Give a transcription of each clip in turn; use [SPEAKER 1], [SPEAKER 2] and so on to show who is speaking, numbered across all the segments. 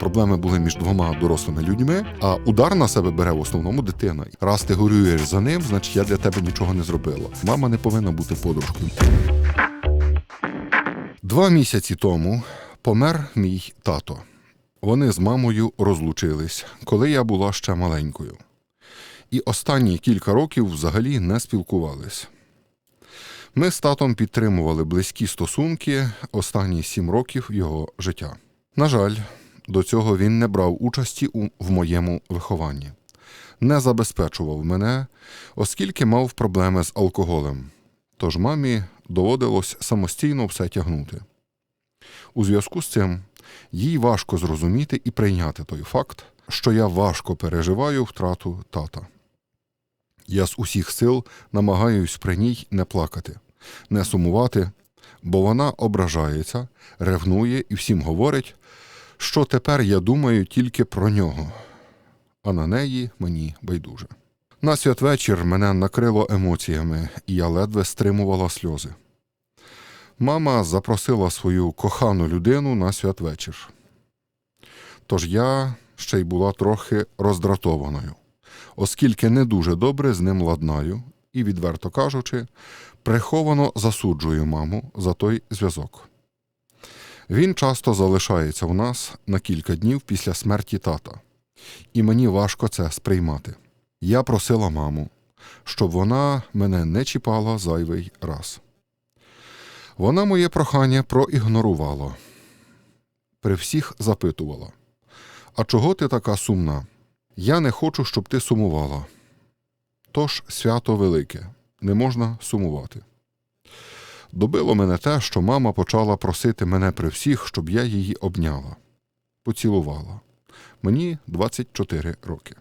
[SPEAKER 1] Проблеми були між двома дорослими людьми, а удар на себе бере в основному дитина. Раз ти горюєш за ним, значить я для тебе нічого не зробила. Мама не повинна бути подружкою. Два місяці тому помер мій тато. Вони з мамою розлучились, коли я була ще маленькою. І останні кілька років взагалі не спілкувались. Ми з татом підтримували близькі стосунки останні сім років його життя. На жаль, до цього він не брав участі у, в моєму вихованні, не забезпечував мене, оскільки мав проблеми з алкоголем. Тож мамі доводилось самостійно все тягнути. У зв'язку з цим їй важко зрозуміти і прийняти той факт, що я важко переживаю втрату тата. Я з усіх сил намагаюсь при ній не плакати, не сумувати, бо вона ображається, ревнує і всім говорить, що тепер я думаю тільки про нього, а на неї мені байдуже. На святвечір мене накрило емоціями, і я ледве стримувала сльози. Мама запросила свою кохану людину на святвечір. Тож я ще й була трохи роздратованою, оскільки не дуже добре з ним ладнаю і, відверто кажучи, приховано засуджую маму за той зв'язок. Він часто залишається в нас на кілька днів після смерті тата, і мені важко це сприймати. Я просила маму, щоб вона мене не чіпала зайвий раз. Вона моє прохання проігнорувала. При всіх запитувала: А чого ти така сумна? Я не хочу, щоб ти сумувала. Тож свято велике, не можна сумувати. Добило мене те, що мама почала просити мене при всіх, щоб я її обняла, поцілувала. Мені 24 роки.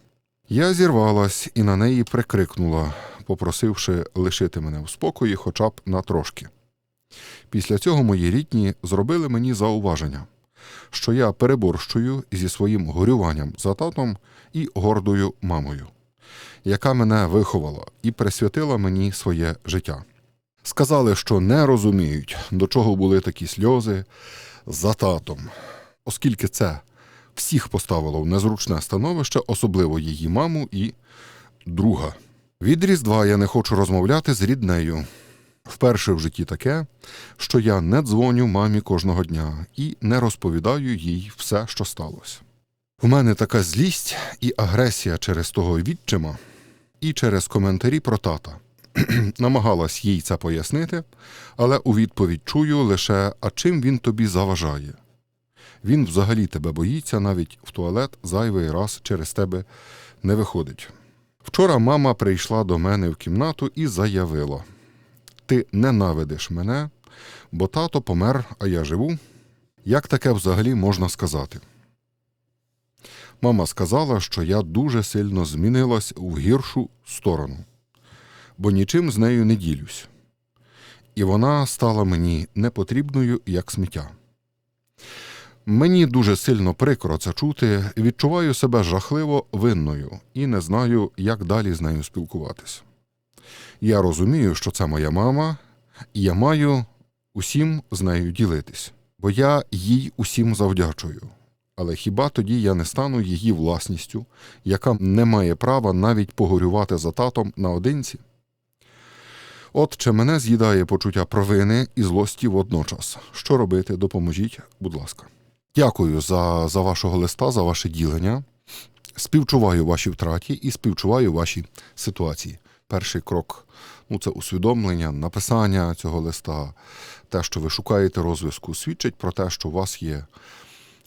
[SPEAKER 1] Я зірвалась і на неї прикрикнула, попросивши лишити мене в спокої хоча б на трошки. Після цього мої рідні зробили мені зауваження, що я переборщую зі своїм горюванням за татом і гордою мамою, яка мене виховала і присвятила мені своє життя. Сказали, що не розуміють, до чого були такі сльози за татом, оскільки це всіх поставило в незручне становище, особливо її маму і друга. Від Різдва я не хочу розмовляти з ріднею. Вперше в житті таке, що я не дзвоню мамі кожного дня і не розповідаю їй все, що сталося. У мене така злість і агресія через того відчима, і через коментарі про тата. Намагалась їй це пояснити, але у відповідь чую лише а чим він тобі заважає. Він взагалі тебе боїться, навіть в туалет зайвий раз через тебе не виходить. Вчора мама прийшла до мене в кімнату і заявила: Ти ненавидиш мене, бо тато помер, а я живу. Як таке взагалі можна сказати? Мама сказала, що я дуже сильно змінилась в гіршу сторону, бо нічим з нею не ділюсь. І вона стала мені непотрібною як сміття. Мені дуже сильно прикро це чути, відчуваю себе жахливо винною і не знаю, як далі з нею спілкуватися. Я розумію, що це моя мама, і я маю усім з нею ділитись, бо я їй усім завдячую. Але хіба тоді я не стану її власністю, яка не має права навіть погорювати за татом наодинці? От чи мене з'їдає почуття провини і злості водночас. Що робити? Допоможіть, будь ласка. Дякую за, за вашого листа, за ваше ділення. Співчуваю вашій втраті і співчуваю вашій ситуації. Перший крок ну, це усвідомлення, написання цього листа, те, що ви шукаєте розв'язку, свідчить про те, що у вас є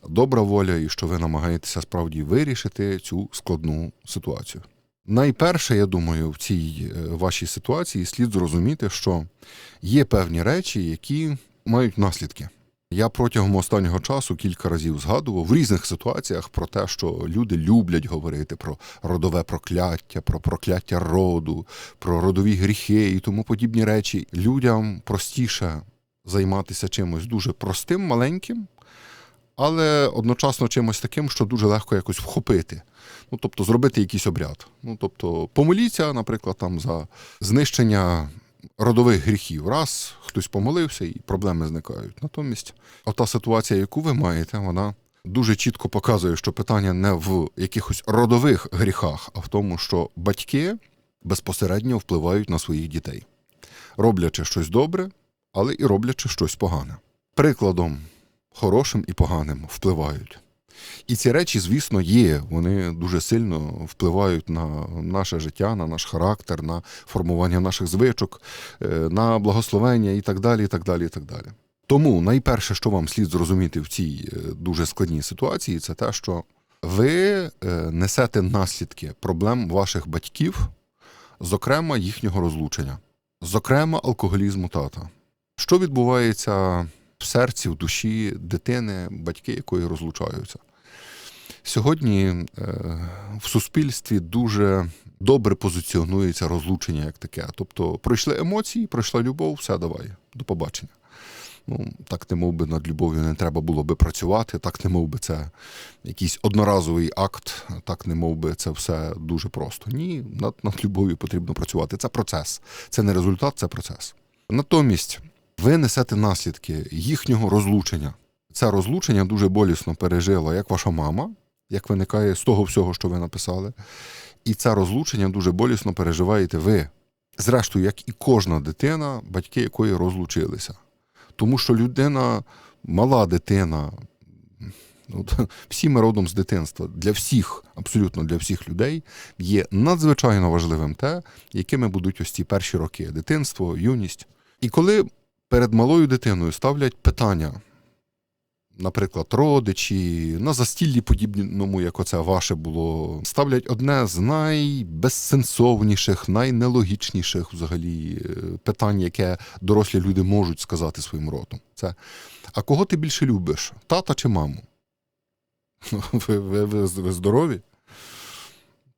[SPEAKER 1] добра воля і що ви намагаєтеся справді вирішити цю складну ситуацію. Найперше, я думаю, в цій е, вашій ситуації слід зрозуміти, що є певні речі, які мають наслідки. Я протягом останнього часу кілька разів згадував в різних ситуаціях про те, що люди люблять говорити про родове прокляття, про прокляття роду, про родові гріхи і тому подібні речі. Людям простіше займатися чимось дуже простим, маленьким, але одночасно чимось таким, що дуже легко якось вхопити. Ну, тобто зробити якийсь обряд. Ну, тобто, помоліться, наприклад, там за знищення родових гріхів. Раз хтось помолився і проблеми зникають. Натомість, ота ситуація, яку ви маєте, вона дуже чітко показує, що питання не в якихось родових гріхах, а в тому, що батьки безпосередньо впливають на своїх дітей, роблячи щось добре, але і роблячи щось погане. Прикладом хорошим і поганим впливають. І ці речі, звісно, є. Вони дуже сильно впливають на наше життя, на наш характер, на формування наших звичок, е, на благословення і так далі. і так далі, і так далі. Тому найперше, що вам слід зрозуміти в цій е, дуже складній ситуації, це те, що ви е, несете наслідки проблем ваших батьків, зокрема їхнього розлучення, зокрема алкоголізму тата. Що відбувається в серці, в душі дитини, батьки якої розлучаються? Сьогодні е, в суспільстві дуже добре позиціонується розлучення як таке. Тобто пройшли емоції, пройшла любов, все давай, до побачення. Ну, так не мов би над любов'ю не треба було би працювати, так не мов би це якийсь одноразовий акт, так не мов би це все дуже просто. Ні, над, над любов'ю потрібно працювати. Це процес, це не результат, це процес. Натомість ви несете наслідки їхнього розлучення. Це розлучення дуже болісно пережила як ваша мама, як виникає з того всього, що ви написали. І це розлучення дуже болісно переживаєте ви. Зрештою, як і кожна дитина, батьки якої розлучилися. Тому що людина, мала дитина, ну, всі ми родом з дитинства, для всіх, абсолютно для всіх людей, є надзвичайно важливим те, якими будуть ось ці перші роки дитинство, юність. І коли перед малою дитиною ставлять питання, наприклад, родичі, на застіллі подібному, як оце ваше було, ставлять одне з найбезсенсовніших, найнелогічніших взагалі е, питань, яке дорослі люди можуть сказати своїм ротом. Це а кого ти більше любиш? Тата чи маму? Ви, ви, ви, ви здорові?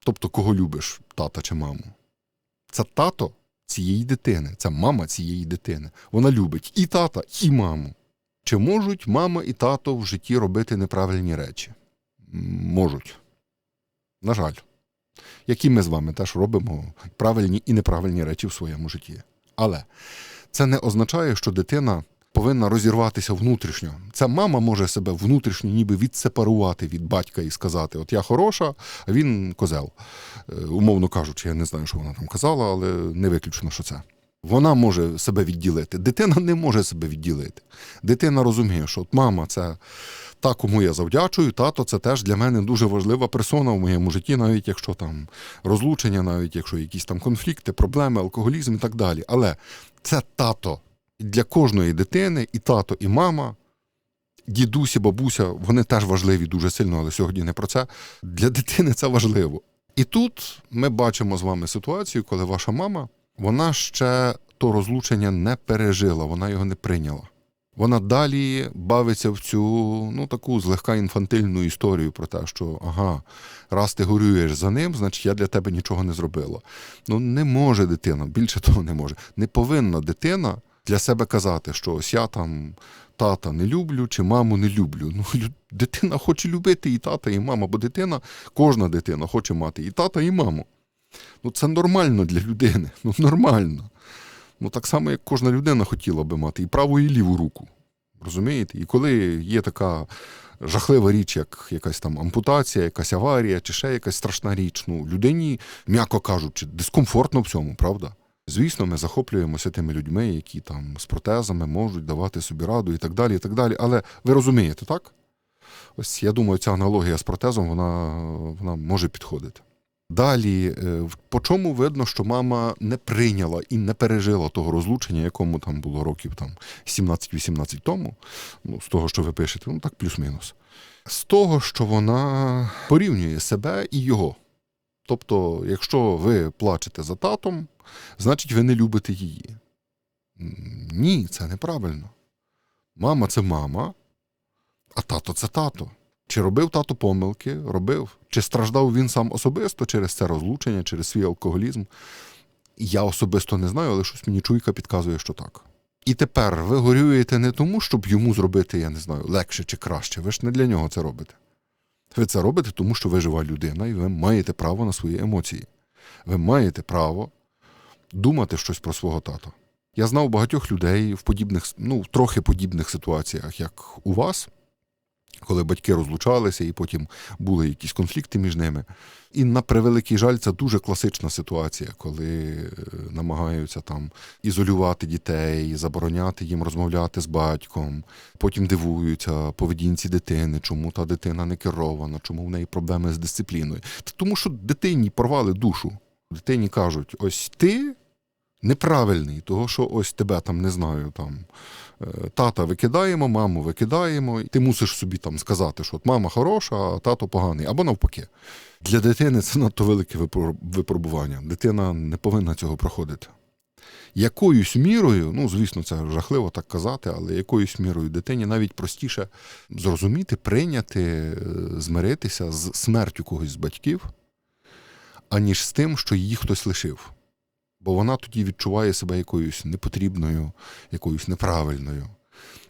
[SPEAKER 1] Тобто, кого любиш, тата чи маму? Це тато цієї дитини, це мама цієї дитини. Вона любить і тата, і маму. Чи можуть мама і тато в житті робити неправильні речі? Можуть. На жаль. Які ми з вами теж робимо правильні і неправильні речі в своєму житті. Але це не означає, що дитина повинна розірватися внутрішньо. Ця мама може себе внутрішньо ніби відсепарувати від батька і сказати: От я хороша, а він козел. Е, Умовно кажучи, я не знаю, що вона там казала, але не виключено, що це. Вона може себе відділити. Дитина не може себе відділити. Дитина розуміє, що от мама це та, кому я завдячую, тато це теж для мене дуже важлива персона в моєму житті, навіть якщо там розлучення, навіть якщо якісь там конфлікти, проблеми, алкоголізм і так далі. Але це тато. Для кожної дитини, і тато, і мама, дідусь і бабуся, вони теж важливі дуже сильно, але сьогодні не про це. Для дитини це важливо. І тут ми бачимо з вами ситуацію, коли ваша мама вона ще то розлучення не пережила, вона його не прийняла. Вона далі бавиться в цю ну, таку злегка інфантильну історію про те, що ага, раз ти горюєш за ним, значить я для тебе нічого не зробила. Ну не може дитина, більше того не може. Не повинна дитина для себе казати, що ось я там тата не люблю чи маму не люблю. Ну, дитина хоче любити і тата, і мама, бо дитина, кожна дитина хоче мати і тата, і маму. Ну, це нормально для людини. Ну, нормально. Ну, так само, як кожна людина хотіла би мати і праву, і ліву руку. Розумієте? І коли є така жахлива річ, як якась там ампутація, якась аварія, чи ще якась страшна річ, ну, людині, м'яко кажучи, дискомфортно в цьому, правда? Звісно, ми захоплюємося тими людьми, які там з протезами можуть давати собі раду і так далі. і так далі. Але ви розумієте, так? Ось я думаю, ця аналогія з протезом вона, вона може підходити. Далі, е, по чому видно, що мама не прийняла і не пережила того розлучення, якому там було років там 17-18 тому, ну, з того, що ви пишете, ну так плюс-мінус. З того, що вона порівнює себе і його. Тобто, якщо ви плачете за татом, значить ви не любите її. Ні, це неправильно. Мама це мама, а тато це тато. Чи робив тато помилки? Робив. Чи страждав він сам особисто через це розлучення, через свій алкоголізм? Я особисто не знаю, але щось мені чуйка підказує, що так. І тепер ви горюєте не тому, щоб йому зробити, я не знаю, легше чи краще. Ви ж не для нього це робите. Ви це робите, тому що ви жива людина, і ви маєте право на свої емоції. Ви маєте право думати щось про свого тата. Я знав багатьох людей в подібних, ну, трохи подібних ситуаціях, як у вас, коли батьки розлучалися, і потім були якісь конфлікти між ними. І на превеликий жаль, це дуже класична ситуація, коли е, намагаються там ізолювати дітей, забороняти їм розмовляти з батьком. Потім дивуються поведінці дитини, чому та дитина не керована, чому в неї проблеми з дисципліною. Тому що дитині порвали душу. Дитині кажуть: ось ти неправильний, того що ось тебе там не знаю, там тата викидаємо, маму викидаємо, ти мусиш собі там сказати, що от мама хороша, а тато поганий, або навпаки. Для дитини це надто велике випробування. Дитина не повинна цього проходити. Якоюсь мірою, ну звісно, це жахливо так казати, але якоюсь мірою дитині навіть простіше зрозуміти, прийняти, е, змиритися з смертю когось з батьків, аніж з тим, що її хтось лишив. Бо вона тоді відчуває себе якоюсь непотрібною, якоюсь неправильною.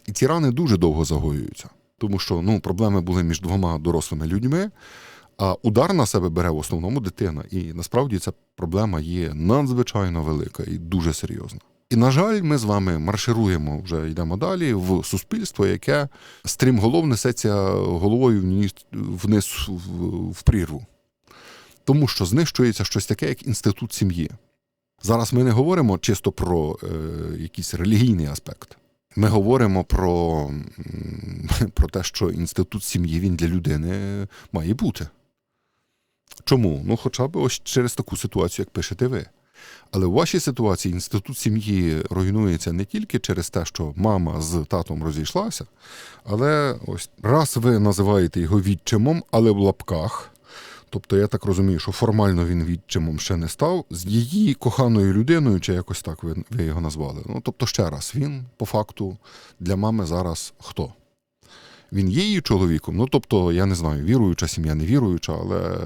[SPEAKER 1] І ці рани дуже довго загоюються, тому що ну, проблеми були між двома дорослими людьми, а удар на себе бере в основному дитина. І насправді ця проблема є надзвичайно велика і дуже серйозна. І, на жаль, ми з вами маршируємо, вже йдемо далі в суспільство, яке стрімголов несеться головою вниз, в прірву. Тому що знищується щось таке, як інститут сім'ї. Зараз ми не говоримо чисто про е, якийсь релігійний аспект. Ми говоримо про, про те, що інститут сім'ї він для людини має бути. Чому? Ну, хоча б ось через таку ситуацію, як пишете ви. Але в вашій ситуації інститут сім'ї руйнується не тільки через те, що мама з татом розійшлася, але ось раз ви називаєте його відчимом, але в лапках. Тобто я так розумію, що формально він відчимом ще не став з її коханою людиною, чи якось так ви, ви його назвали. Ну тобто, ще раз, він по факту для мами зараз хто? Він є її чоловіком. Ну тобто, я не знаю, віруюча сім'я, не віруюча, але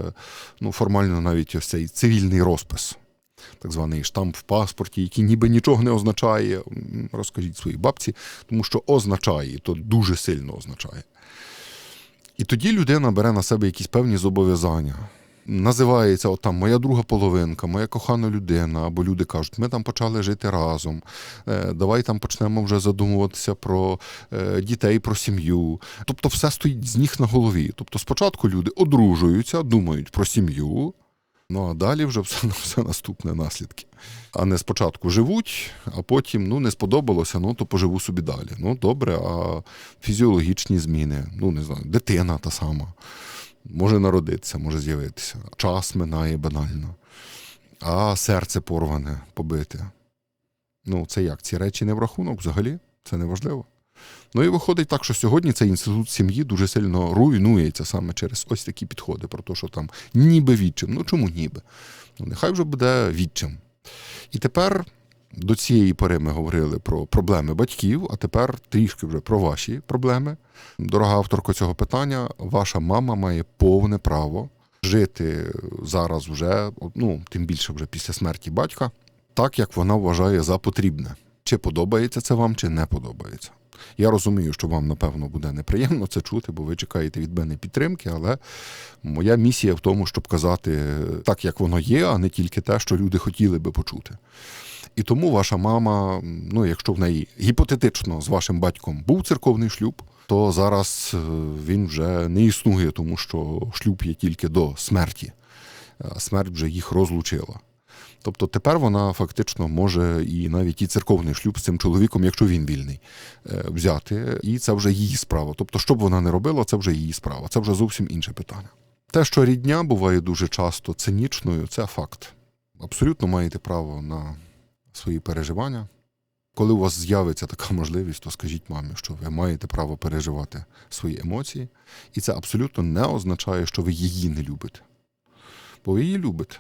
[SPEAKER 1] ну, формально навіть ось цей цивільний розпис, так званий штамп в паспорті, який ніби нічого не означає. Розкажіть своїй бабці, тому що означає, то дуже сильно означає. І тоді людина бере на себе якісь певні зобов'язання. Називається от там моя друга половинка, моя кохана людина, або люди кажуть, ми там почали жити разом. е, Давай там почнемо вже задумуватися про е, дітей, про сім'ю. Тобто, все стоїть з ніг на голові. Тобто, спочатку люди одружуються, думають про сім'ю, ну а далі вже все, все наступне наслідки. А не спочатку живуть, а потім ну не сподобалося, ну то поживу собі далі. Ну добре, а фізіологічні зміни, ну не знаю, дитина та сама. Може народитися, може з'явитися. Час минає банально. А серце порване, побите. Ну, це як? Ці речі не в рахунок взагалі? Це не важливо. Ну і виходить так, що сьогодні цей інститут сім'ї дуже сильно руйнується саме через ось такі підходи, про те, що там ніби відчим. Ну чому ніби? Ну, нехай вже буде відчим. І тепер до цієї пори ми говорили про проблеми батьків, а тепер трішки вже про ваші проблеми. Дорога авторка цього питання, ваша мама має повне право жити зараз вже, ну тим більше вже після смерті батька, так як вона вважає за потрібне. Чи подобається це вам, чи не подобається. Я розумію, що вам, напевно, буде неприємно це чути, бо ви чекаєте від мене підтримки, але моя місія в тому, щоб казати так, як воно є, а не тільки те, що люди хотіли би почути. І тому ваша мама, ну якщо в неї гіпотетично з вашим батьком був церковний шлюб, то зараз е, він вже не існує, тому що шлюб є тільки до смерті. А Смерть вже їх розлучила. Тобто тепер вона фактично може і навіть і церковний шлюб з цим чоловіком, якщо він вільний, е, взяти, і це вже її справа. Тобто, що б вона не робила, це вже її справа. Це вже зовсім інше питання. Те, що рідня буває дуже часто цинічною, це факт. Абсолютно маєте право на свої переживання. Коли у вас з'явиться така можливість, то скажіть мамі, що ви маєте право переживати свої емоції, і це абсолютно не означає, що ви її не любите. Бо ви її любите.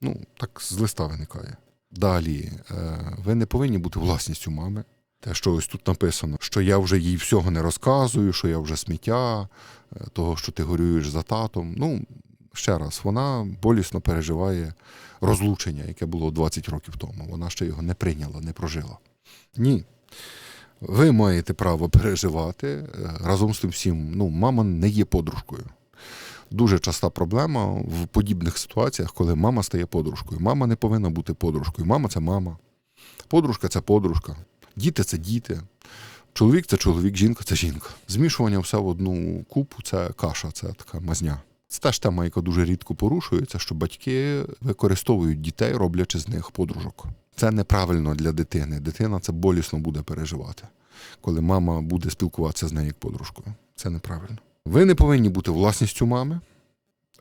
[SPEAKER 1] Ну, так з листа виникає. Далі, е, ви не повинні бути власністю мами. Те, що ось тут написано, що я вже їй всього не розказую, що я вже сміття, е, того, що ти горюєш за татом. Ну, ще раз, вона болісно переживає розлучення, яке було 20 років тому. Вона ще його не прийняла, не прожила. Ні. Ви маєте право переживати е, разом з тим всім. Ну, мама не є подружкою. Дуже часта проблема в подібних ситуаціях, коли мама стає подружкою. Мама не повинна бути подружкою. Мама це мама. Подружка це подружка. Діти це діти. Чоловік це чоловік, жінка це жінка. Змішування все в одну купу це каша, це така мазня. Це теж тема, яка дуже рідко порушується, що батьки використовують дітей, роблячи з них подружок. Це неправильно для дитини. Дитина це болісно буде переживати, коли мама буде спілкуватися з нею як подружкою. Це неправильно. Ви не повинні бути власністю мами.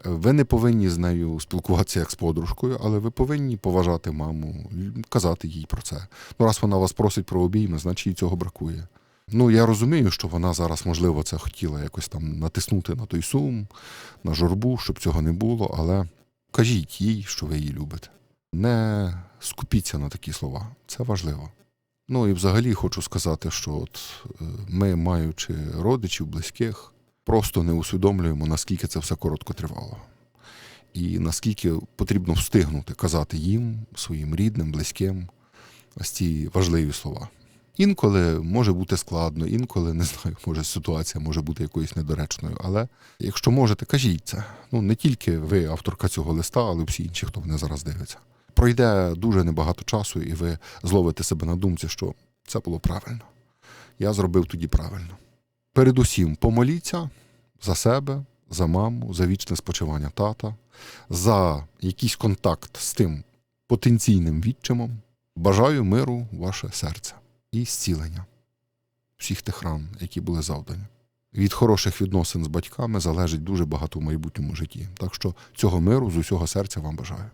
[SPEAKER 1] Ви не повинні з нею спілкуватися як з подружкою, але ви повинні поважати маму, казати їй про це. Ну, раз вона вас просить про обійми, значить їй цього бракує. Ну, я розумію, що вона зараз, можливо, це хотіла якось там натиснути на той сум, на журбу, щоб цього не було, але кажіть їй, що ви її любите. Не скупіться на такі слова. Це важливо. Ну і взагалі хочу сказати, що от е, ми, маючи родичів, близьких, просто не усвідомлюємо, наскільки це все коротко тривало. І наскільки потрібно встигнути казати їм, своїм рідним, близьким, ось ці важливі слова. Інколи може бути складно, інколи не знаю, може ситуація може бути якоюсь недоречною. Але якщо можете, кажіть це. Ну не тільки ви, авторка цього листа, але всі інші, хто мене зараз дивиться. Пройде дуже небагато часу, і ви зловите себе на думці, що це було правильно. Я зробив тоді правильно. Передусім, помоліться за себе, за маму, за вічне спочивання тата, за якийсь контакт з тим потенційним відчимом. Бажаю миру ваше серце і зцілення всіх тих ран, які були завдані. Від хороших відносин з батьками залежить дуже багато в майбутньому житті. Так що цього миру з усього серця вам бажаю.